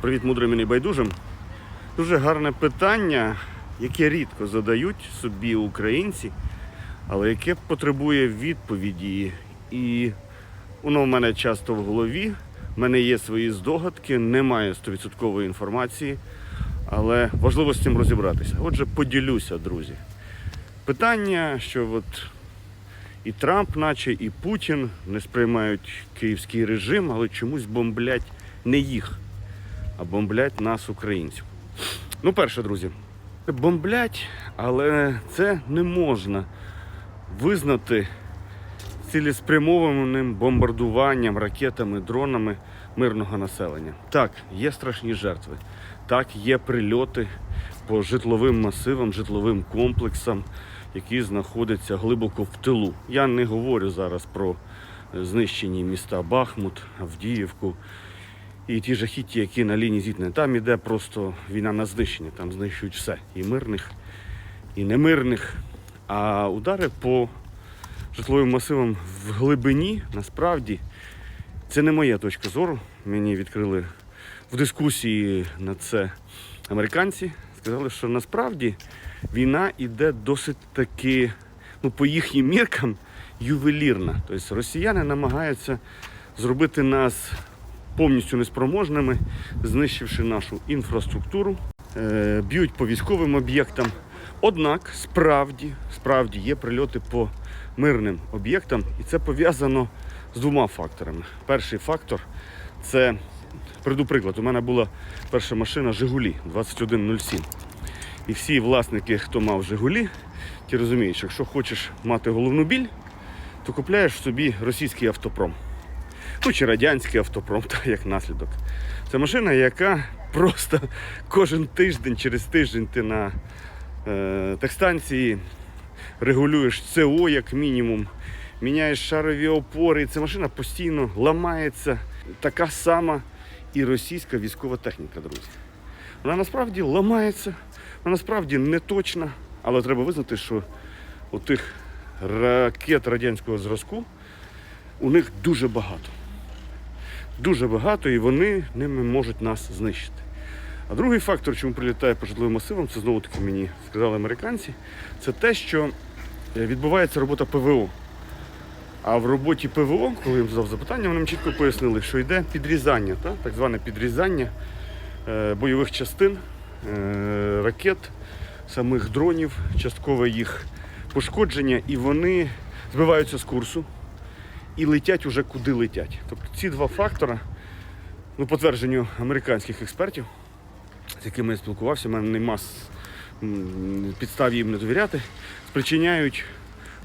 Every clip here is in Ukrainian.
Привіт, мудрим і небайдужим. Дуже гарне питання, яке рідко задають собі українці, але яке потребує відповіді. І воно в мене часто в голові. В мене є свої здогадки, немає 100% інформації, але важливо з цим розібратися. Отже, поділюся, друзі. Питання, що от і Трамп, наче і Путін не сприймають київський режим, але чомусь бомблять не їх, а бомблять нас, українців. Ну, перше, друзі, бомблять, але це не можна визнати цілеспрямованим бомбардуванням ракетами, дронами мирного населення. Так, є страшні жертви. Так, є прильоти по житловим масивам, житловим комплексам, які знаходяться глибоко в тилу. Я не говорю зараз про знищені міста Бахмут, Авдіївку і ті жахіття, які на лінії зіткнення. Там іде просто війна на знищення, там знищують все. І мирних, і немирних. А удари по житловим масивам в глибині насправді це не моя точка зору. Мені відкрили в дискусії на це американці. Сказали, що насправді війна іде досить таки, ну, по їхнім міркам, ювелірна. Тобто росіяни намагаються зробити нас повністю неспроможними, знищивши нашу інфраструктуру, е, б'ють по військовим об'єктам. Однак справді, справді є прильоти по мирним об'єктам, і це пов'язано з двома факторами. Перший фактор це, приведу приклад, у мене була перша машина Жигулі 2107. І всі власники, хто мав Жигулі, ті розуміють, що якщо хочеш мати головну біль, то купляєш собі російський автопром. Ну чи радянський автопром, так як наслідок. Це машина, яка просто кожен тиждень, через тиждень ти на е, техстанції регулюєш СО як мінімум, міняєш шарові опори. І ця машина постійно ламається. Така сама і російська військова техніка, друзі. Вона насправді ламається, вона насправді не точна, але треба визнати, що у тих ракет радянського зразку у них дуже багато. Дуже багато, і вони ними можуть нас знищити. А другий фактор, чому прилітає по житловим масивам, це знову таки мені сказали американці, це те, що е, відбувається робота ПВО. А в роботі ПВО, коли я їм задав запитання, вони чітко пояснили, що йде підрізання, так, так зване підрізання е, бойових частин, е, ракет, самих дронів, часткове їх пошкодження, і вони збиваються з курсу і летять уже куди летять. Тобто ці два фактора, ну, потвердженню американських експертів, з якими я спілкувався, в мене нема підстав їм не довіряти, спричиняють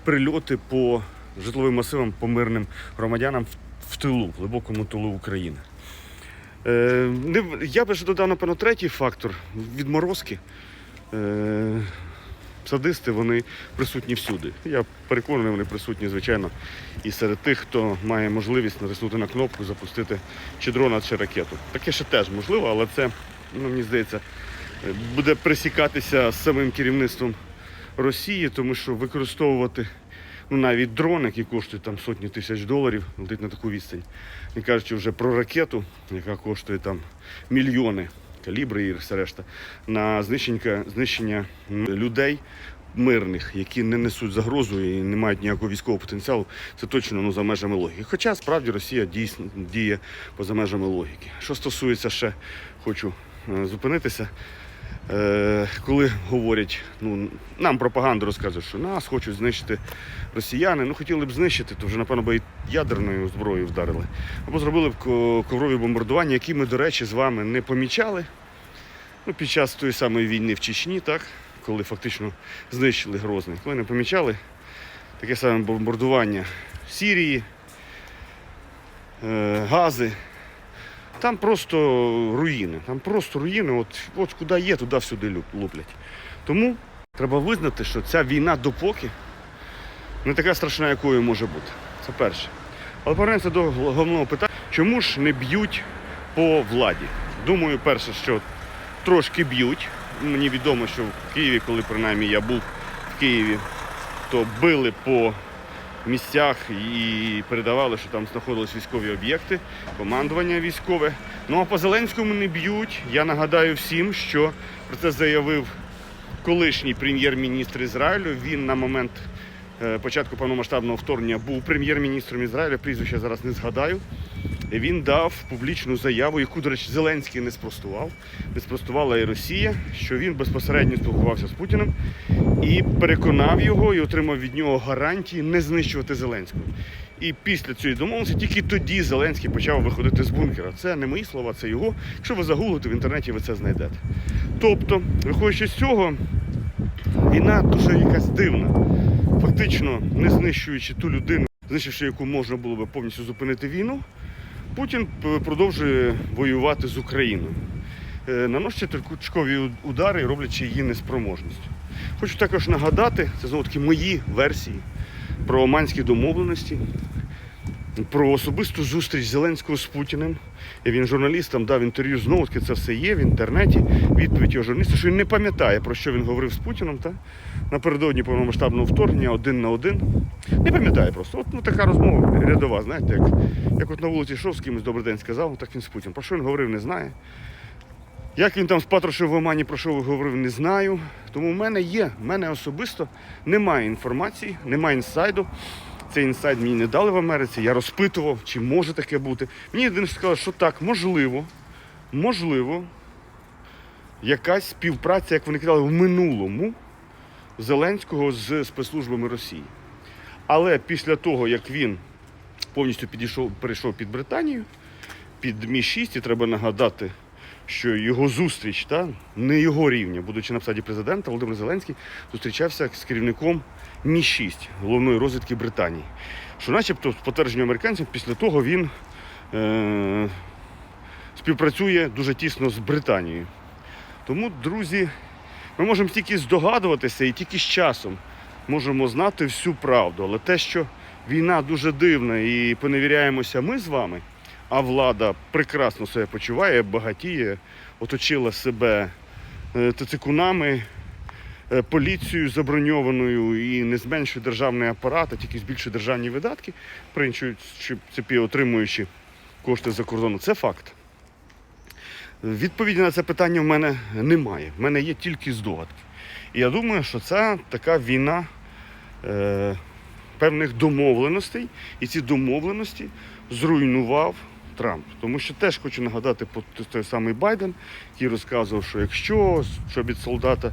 прильоти по житловим масивам, по мирним громадянам в, в тилу, в глибокому тилу України. Е, я би ще додав, напевно, третій фактор відморозки. Е, садисти вони присутні всюди. Я переконаний, вони присутні, звичайно, і серед тих, хто має можливість натиснути на кнопку, запустити чи дрона, чи ракету. Таке ще теж можливо, але це, ну, мені здається, буде присікатися з самим керівництвом Росії, тому що використовувати ну, навіть дрон, який коштує там сотні тисяч доларів, летить на таку відстань. Не кажучи вже про ракету, яка коштує там мільйони калібри і все решта, на знищення, знищення людей мирних, які не несуть загрозу і не мають ніякого військового потенціалу, це точно ну, за межами логіки. Хоча справді Росія дійсно діє поза межами логіки. Що стосується ще, хочу е, зупинитися. Е, коли говорять, ну нам пропаганду розказують, що нас хочуть знищити росіяни, ну хотіли б знищити, то вже напевно би ядерною зброєю вдарили. Або зробили б коврові бомбардування, які ми, до речі, з вами не помічали. Ну, під час тої самої війни в Чечні, так, коли фактично знищили Грозний, коли не помічали таке саме бомбардування Сірії, е, Гази. Там просто руїни. Там просто руїни. От, от куди є, туди всюди луплять. Тому треба визнати, що ця війна допоки не така страшна, якою може бути. Це перше. Але повернемося до головного питання. Чому ж не б'ють по владі? Думаю, перше, що трошки б'ють. Мені відомо, що в Києві, коли принаймні я був в Києві, то били по місцях і передавали, що там знаходились військові об'єкти, командування військове. Ну а по Зеленському не б'ють. Я нагадаю всім, що про це заявив колишній прем'єр-міністр Ізраїлю. Він на момент е, початку повномасштабного вторгнення був прем'єр-міністром Ізраїля, прізвище зараз не згадаю. Він дав публічну заяву, яку, до речі, Зеленський не спростував. Не спростувала і Росія, що він безпосередньо спілкувався з Путіним і переконав його і отримав від нього гарантії не знищувати Зеленського. І після цієї домовленості тільки тоді Зеленський почав виходити з бункера. Це не мої слова, це його. Якщо ви загуглите в інтернеті, ви це знайдете. Тобто, виходячи з цього, війна дуже якась дивна. Фактично, не знищуючи ту людину, знищивши яку можна було би повністю зупинити війну, Путін продовжує воювати з Україною, Е, наносячи точкові удари, роблячи її неспроможністю. Хочу також нагадати, це знову таки мої версії про оманські домовленості, про особисту зустріч Зеленського з Путіним. І він журналістам дав інтерв'ю, знову таки це все є в інтернеті. Відповідь його журналіста, що він не пам'ятає, про що він говорив з Путіним та? напередодні повномасштабного вторгнення один на один. Не пам'ятає просто. От ну, така розмова рядова, знаєте, як, як от на вулиці йшов з кимось добрий день сказав, так він з Путіним. Про що він говорив, не знає. Як він там з Патрушем в Омані про що говорив, не знаю. Тому в мене є, в мене особисто немає інформації, немає інсайду. Цей інсайд мені не дали в Америці. Я розпитував, чи може таке бути. Мені єдине що сказали, що так, можливо, можливо, якась співпраця, як вони казали, в минулому Зеленського з спецслужбами Росії. Але після того, як він повністю підійшов, перейшов під Британію, під Мі-6, і треба нагадати, що його зустріч, та, не його рівня, будучи на посаді президента, Володимир Зеленський зустрічався з керівником Мі-6 головної розвідки Британії. Що начебто, з американців, після того він е- співпрацює дуже тісно з Британією. Тому, друзі, ми можемо тільки здогадуватися і тільки з часом можемо знати всю правду. Але те, що війна дуже дивна і поневіряємося ми з вами, а влада прекрасно себе почуває, багатіє, оточила себе е, тицикунами, е, поліцією заброньованою і не зменшує державний апарат, а тільки збільшує державні видатки, в принципі, отримуючи кошти за кордону. Це факт. Відповіді на це питання в мене немає. В мене є тільки здогадки. І я думаю, що це така війна е, певних домовленостей, і ці домовленості зруйнував Трамп. Тому що теж хочу нагадати про той самий Байден, який розказував, що якщо від солдата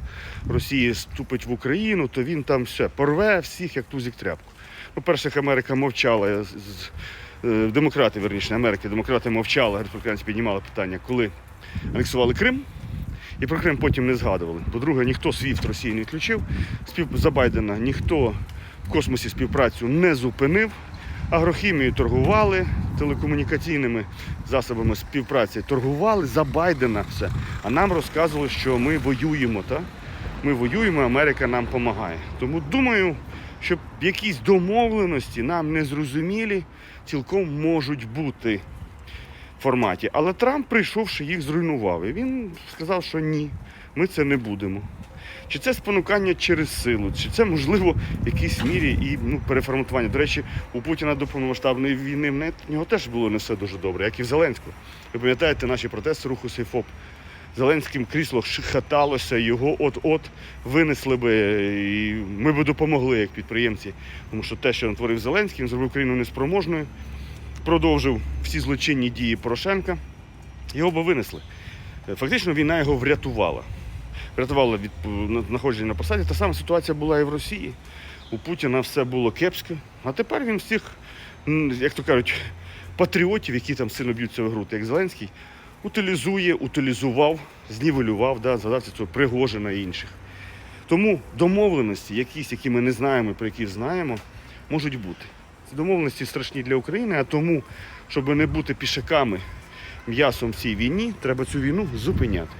Росії ступить в Україну, то він там все порве всіх, як тузик тряпку. По-перше, Америка мовчала е, демократи, верніше, Америки, демократи мовчали, республіканці піднімали питання, коли анексували Крим. І про Крим потім не згадували. По-друге, ніхто свіфт Росії не відключив. Спів... За Байдена ніхто в космосі співпрацю не зупинив. Агрохімією торгували, телекомунікаційними засобами співпраці торгували за Байдена все. А нам розказували, що ми воюємо. Та? Ми воюємо, Америка нам допомагає. Тому думаю, що якісь домовленості нам незрозумілі цілком можуть бути в форматі. Але Трамп, прийшовши, їх зруйнував. І він сказав, що ні, ми це не будемо. Чи це спонукання через силу, чи це можливо в якійсь мірі і ну, переформатування. До речі, у Путіна до повномасштабної війни в нього теж було не все дуже добре, як і в Зеленського. Ви пам'ятаєте наші протести руху Сейфоп? Зеленським крісло хаталося, його от-от винесли би, і ми би допомогли як підприємці. Тому що те, що натворив Зеленський, він зробив країну неспроможною продовжив всі злочинні дії Порошенка, його би винесли. Е, Фактично війна його врятувала. Врятувала від е, на- знаходження на посаді. Та сама ситуація була і в Росії. У Путіна все було кепське. А тепер він всіх, як то кажуть, патріотів, які там сильно б'ються в груди, як Зеленський, утилізує, утилізував, знівелював, да, згадався цього Пригожина і інших. Тому домовленості, якісь, які ми не знаємо, про які знаємо, можуть бути. Ці домовленості страшні для України, а тому, щоб не бути пішаками м'ясом в цій війні, треба цю війну зупиняти.